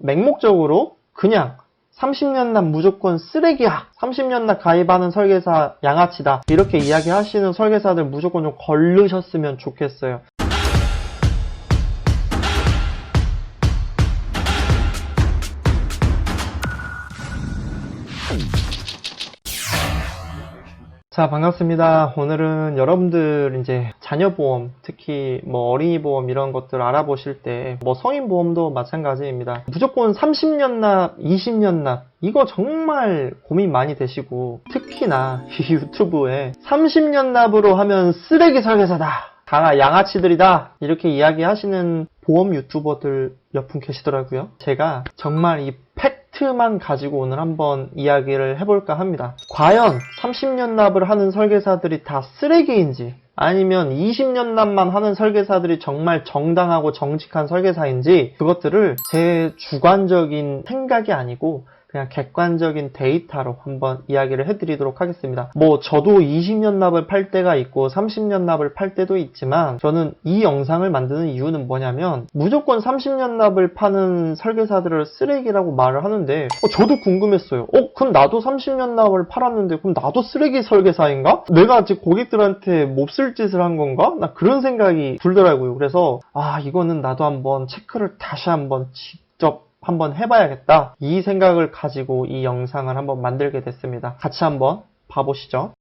맹목적으로 그냥 30년 납 무조건 쓰레기야. 30년 납 가입하는 설계사 양아치다. 이렇게 이야기하시는 설계사들 무조건 좀 걸르셨으면 좋겠어요. 자, 반갑습니다. 오늘은 여러분들 이제 자녀 보험, 특히 뭐 어린이 보험 이런 것들 알아보실 때, 뭐 성인 보험도 마찬가지입니다. 무조건 30년 납, 20년 납, 이거 정말 고민 많이 되시고, 특히나 이 유튜브에 30년 납으로 하면 쓰레기 설계사다. 강아 양아치들이다. 이렇게 이야기하시는 보험 유튜버들 몇 분 계시더라고요. 제가 정말 이 팩 트만 가지고 오늘 한번 이야기를 해볼까 합니다. 과연 30년 납을 하는 설계사들이 다 쓰레기인지 아니면 20년 납만 하는 설계사들이 정말 정당하고 정직한 설계사인지 그것들을 제 주관적인 생각이 아니고 그냥 객관적인 데이터로 한번 이야기를 해드리도록 하겠습니다. 뭐 저도 20년 납을 팔 때가 있고 30년 납을 팔 때도 있지만 저는 이 영상을 만드는 이유는 뭐냐면 무조건 30년 납을 파는 설계사들을 쓰레기라고 말을 하는데 어, 저도 궁금했어요. 어 그럼 나도 30년 납을 팔았는데 그럼 나도 쓰레기 설계사인가? 내가 지금 고객들한테 몹쓸 짓을 한 건가? 나 그런 생각이 들더라고요. 그래서 아 이거는 나도 한번 체크를 다시 한번 직접 한번 해봐야겠다. 이 생각을 가지고 이 영상을 한번 만들게 됐습니다. 같이 한번 봐보시죠.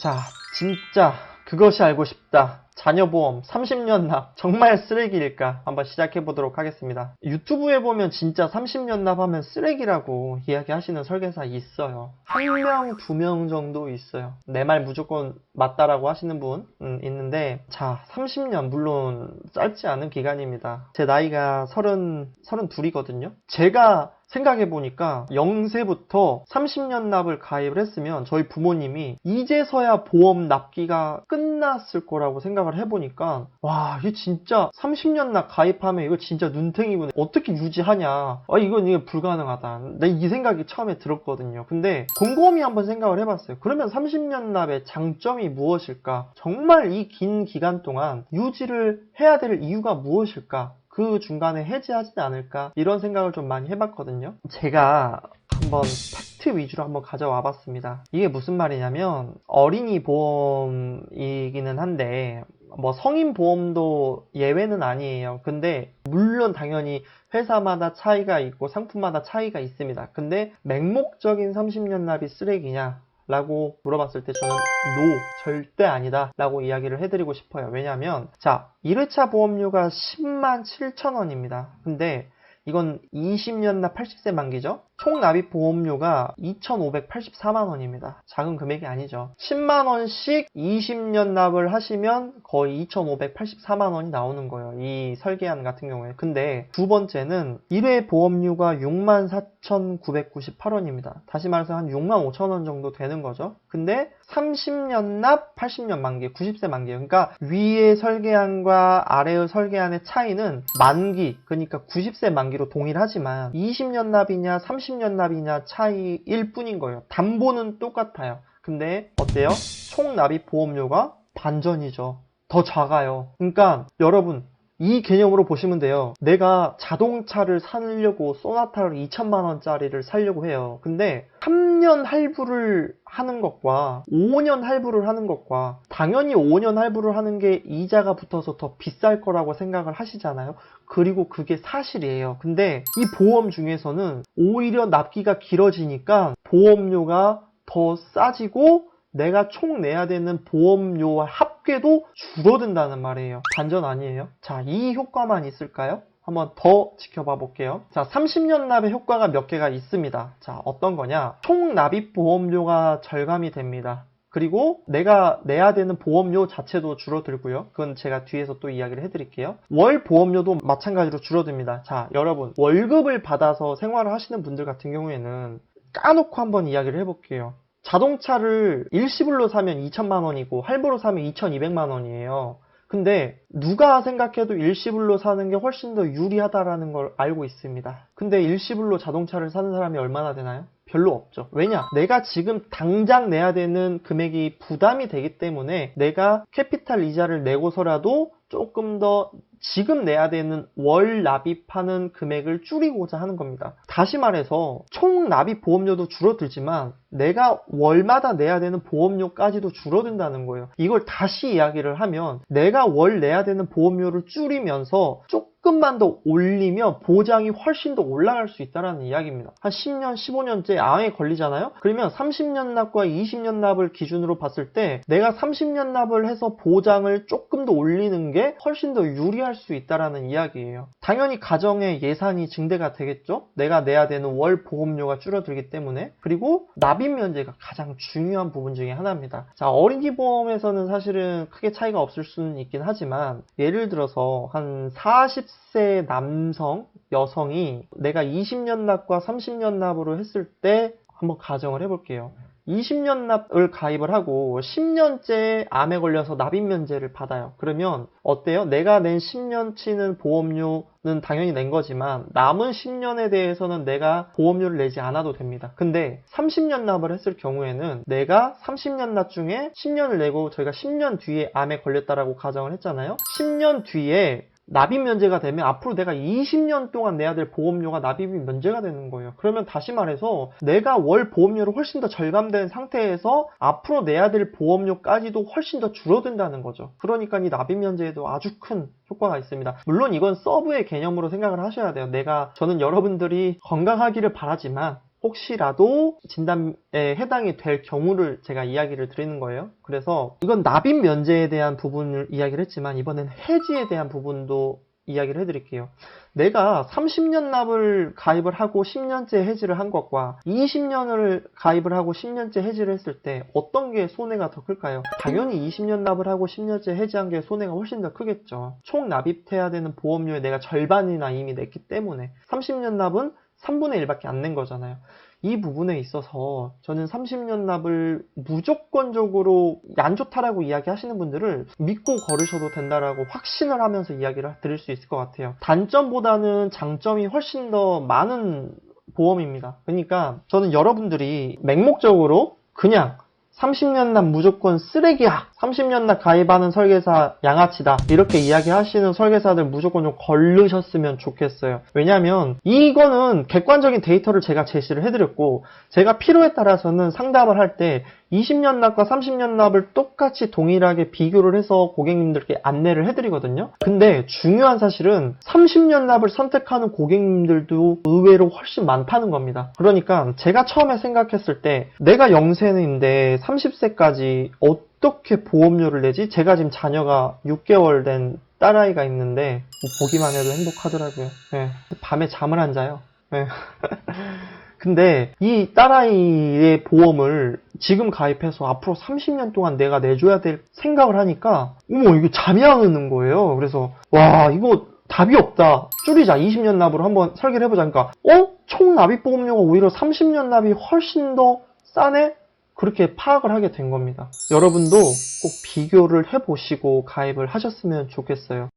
자, 진짜 그것이 알고 싶다. 자녀보험 30년 납 정말 쓰레기일까? 한번 시작해 보도록 하겠습니다. 유튜브에 보면 진짜 30년 납하면 쓰레기라고 이야기하시는 설계사 있어요. 한 명, 두 명 정도 있어요. 내 말 무조건 맞다라고 하시는 분 음, 있는데 자, 30년 물론 짧지 않은 기간입니다. 제 나이가 30, 32이거든요. 제가 생각해 보니까 0세부터 30년 납을 가입을 했으면 저희 부모님이 이제서야 보험 납기가 끝났을 거라고 생각을 해보니까 와 이게 진짜 30년 납 가입하면 이거 진짜 눈탱이구나. 어떻게 유지하냐. 아 이건 이게 불가능하다. 내 이 생각이 처음에 들었거든요. 근데 곰곰이 한번 생각을 해봤어요. 그러면 30년 납의 장점이 무엇일까? 정말 이 긴 기간 동안 유지를 해야 될 이유가 무엇일까? 그 중간에 해지하지는 않을까? 이런 생각을 좀 많이 해봤거든요. 제가 한번 팩트 위주로 한번 가져와 봤습니다. 이게 무슨 말이냐면 어린이 보험이기는 한데 뭐 성인 보험도 예외는 아니에요. 근데 물론 당연히 회사마다 차이가 있고 상품마다 차이가 있습니다. 근데 맹목적인 30년 납이 쓰레기냐? 라고 물어봤을 때 저는 NO, 절대 아니다 라고 이야기를 해드리고 싶어요. 왜냐면, 자, 1회차 보험료가 10만 7천 원입니다. 근데 이건 20년 납 80세 만기죠? 총 납입 보험료가 2,584만 원입니다. 작은 금액이 아니죠. 10만 원씩 20년 납을 하시면 거의 2,584만 원이 나오는 거예요. 이 설계안 같은 경우에. 근데 두 번째는 1회 보험료가 64,998원입니다. 다시 말해서 한 6만 5천 원 정도 되는 거죠. 근데 30년 납 80년 만기, 90세 만기예요. 그러니까 위의 설계안과 아래의 설계안의 차이는 만기, 그러니까 90세 만기로 동일하지만 20년 납이냐 30년 납이냐 차이일 뿐인 거예요. 담보는 똑같아요. 근데 어때요? 총 납입 보험료가 반전이죠. 더 작아요. 그러니까 여러분 이 개념으로 보시면 돼요. 내가 자동차를 사려고 소나타를 2천만 원짜리를 사려고 해요. 근데 3년 할부를 하는 것과 5년 할부를 하는 것과 당연히 5년 할부를 하는 게 이자가 붙어서 더 비쌀 거라고 생각을 하시잖아요. 그리고 그게 사실이에요. 근데 이 보험 중에서는 오히려 납기가 길어지니까 보험료가 더 싸지고 내가 총 내야 되는 보험료와 합 계도 줄어든다는 말이에요. 반전 아니에요? 자, 이 효과만 있을까요? 한번 더 지켜봐 볼게요. 자, 30년 납의 효과가 몇 개가 있습니다. 자, 어떤 거냐? 총 납입 보험료가 절감이 됩니다. 그리고 내가 내야 되는 보험료 자체도 줄어들고요. 그건 제가 뒤에서 또 이야기를 해드릴게요. 월 보험료도 마찬가지로 줄어듭니다. 자, 여러분 월급을 받아서 생활을 하시는 분들 같은 경우에는 까놓고 한번 이야기를 해볼게요. 자동차를 일시불로 사면 2천만 원이고 할부로 사면 2,200만 원이에요. 근데 누가 생각해도 일시불로 사는 게 훨씬 더 유리하다라는 걸 알고 있습니다. 근데 일시불로 자동차를 사는 사람이 얼마나 되나요? 별로 없죠. 왜냐? 내가 지금 당장 내야 되는 금액이 부담이 되기 때문에 내가 캐피탈 이자를 내고서라도 조금 더 지금 내야 되는 월 납입하는 금액을 줄이고자 하는 겁니다. 다시 말해서 총 납입 보험료도 줄어들지만 내가 월마다 내야 되는 보험료까지도 줄어든다는 거예요. 이걸 다시 이야기를 하면 내가 월 내야 되는 보험료를 줄이면서 조금 만 더 올리면 보장이 훨씬 더 올라갈 수 있다는 이야기입니다. 한 10년, 15년째 암에 걸리잖아요? 그러면 30년 납과 20년 납을 기준으로 봤을 때 내가 30년 납을 해서 보장을 조금 더 올리는 게 훨씬 더 유리할 수 있다라는 이야기예요. 당연히 가정의 예산이 증대가 되겠죠? 내가 내야 되는 월 보험료가 줄어들기 때문에. 그리고 납입 면제가 가장 중요한 부분 중에 하나입니다. 자, 어린이 보험에서는 사실은 크게 차이가 없을 수는 있긴 하지만 예를 들어서 한 40세 남성, 여성이 내가 20년 납과 30년 납으로 했을 때 한번 가정을 해볼게요. 20년 납을 가입을 하고 10년째 암에 걸려서 납입 면제를 받아요. 그러면 어때요? 내가 낸 10년치는 보험료는 당연히 낸 거지만 남은 10년에 대해서는 내가 보험료를 내지 않아도 됩니다. 근데 30년 납을 했을 경우에는 내가 30년 납 중에 10년을 내고 저희가 10년 뒤에 암에 걸렸다라고 가정을 했잖아요. 10년 뒤에 납입 면제가 되면 앞으로 내가 20년 동안 내야 될 보험료가 납입이 면제가 되는 거예요. 그러면 다시 말해서 내가 월 보험료를 훨씬 더 절감된 상태에서 앞으로 내야 될 보험료까지도 훨씬 더 줄어든다는 거죠. 그러니까 이 납입 면제에도 아주 큰 효과가 있습니다. 물론 이건 서브의 개념으로 생각을 하셔야 돼요. 내가 저는 여러분들이 건강하기를 바라지만 혹시라도 진단에 해당이 될 경우를 제가 이야기를 드리는 거예요. 그래서 이건 납입 면제에 대한 부분을 이야기를 했지만 이번엔 해지에 대한 부분도 이야기를 해드릴게요. 내가 30년 납을 가입을 하고 10년째 해지를 한 것과 20년을 가입을 하고 10년째 해지를 했을 때 어떤 게 손해가 더 클까요? 당연히 20년 납을 하고 10년째 해지한 게 손해가 훨씬 더 크겠죠. 총 납입해야 되는 보험료의 내가 절반이나 이미 냈기 때문에 30년 납은 3분의 1밖에 안 낸 거잖아요. 이 부분에 있어서 저는 30년 납을 무조건적으로 안 좋다라고 이야기하시는 분들을 믿고 걸으셔도 된다라고 확신을 하면서 이야기를 드릴 수 있을 것 같아요. 단점보다는 장점이 훨씬 더 많은 보험입니다. 그러니까 저는 여러분들이 맹목적으로 그냥 30년 납 무조건 쓰레기야. 30년 납 가입하는 설계사 양아치다. 이렇게 이야기하시는 설계사들 무조건 좀 걸르셨으면 좋겠어요. 왜냐면 이거는 객관적인 데이터를 제가 제시를 해드렸고 제가 필요에 따라서는 상담을 할 때 20년 납과 30년 납을 똑같이 동일하게 비교를 해서 고객님들께 안내를 해드리거든요. 근데 중요한 사실은 30년 납을 선택하는 고객님들도 의외로 훨씬 많다는 겁니다. 그러니까 제가 처음에 생각했을 때 내가 영세인데 30세까지 어 떻게 보험료를 내지? 제가 지금 자녀가 6개월 된 딸아이가 있는데 뭐 보기만 해도 행복하더라고요. 예. 밤에 잠을 안 자요. 예. 근데 이 딸아이의 보험을 지금 가입해서 앞으로 30년 동안 내가 내줘야 될 생각을 하니까 어머 이게 잠이 안 오는 거예요. 그래서 와 이거 답이 없다. 줄이자 20년 납으로 한번 설계를 해보자. 그러니까 어? 총 납입 보험료가 오히려 30년 납이 훨씬 더 싸네? 그렇게 파악을 하게 된 겁니다. 여러분도 꼭 비교를 해보시고 가입을 하셨으면 좋겠어요.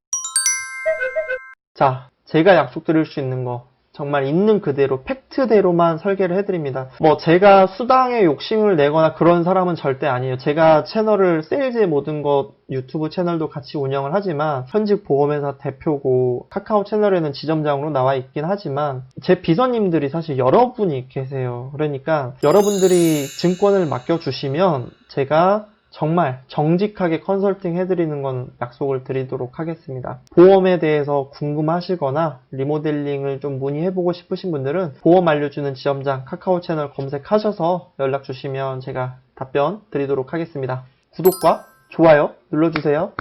자, 제가 약속드릴 수 있는 거 정말 있는 그대로 팩트대로만 설계를 해드립니다. 뭐 제가 수당에 욕심을 내거나 그런 사람은 절대 아니에요. 제가 채널을 세일즈의 모든 것 유튜브 채널도 같이 운영을 하지만 현직 보험회사 대표고 카카오 채널에는 지점장으로 나와 있긴 하지만 제 비서님들이 사실 여러분이 계세요. 그러니까 여러분들이 증권을 맡겨주시면 제가 정말 정직하게 컨설팅 해드리는 건 약속을 드리도록 하겠습니다. 보험에 대해서 궁금하시거나 리모델링을 좀 문의해보고 싶으신 분들은 보험 알려주는 지점장 카카오 채널 검색하셔서 연락 주시면 제가 답변 드리도록 하겠습니다. 구독과 좋아요 눌러주세요.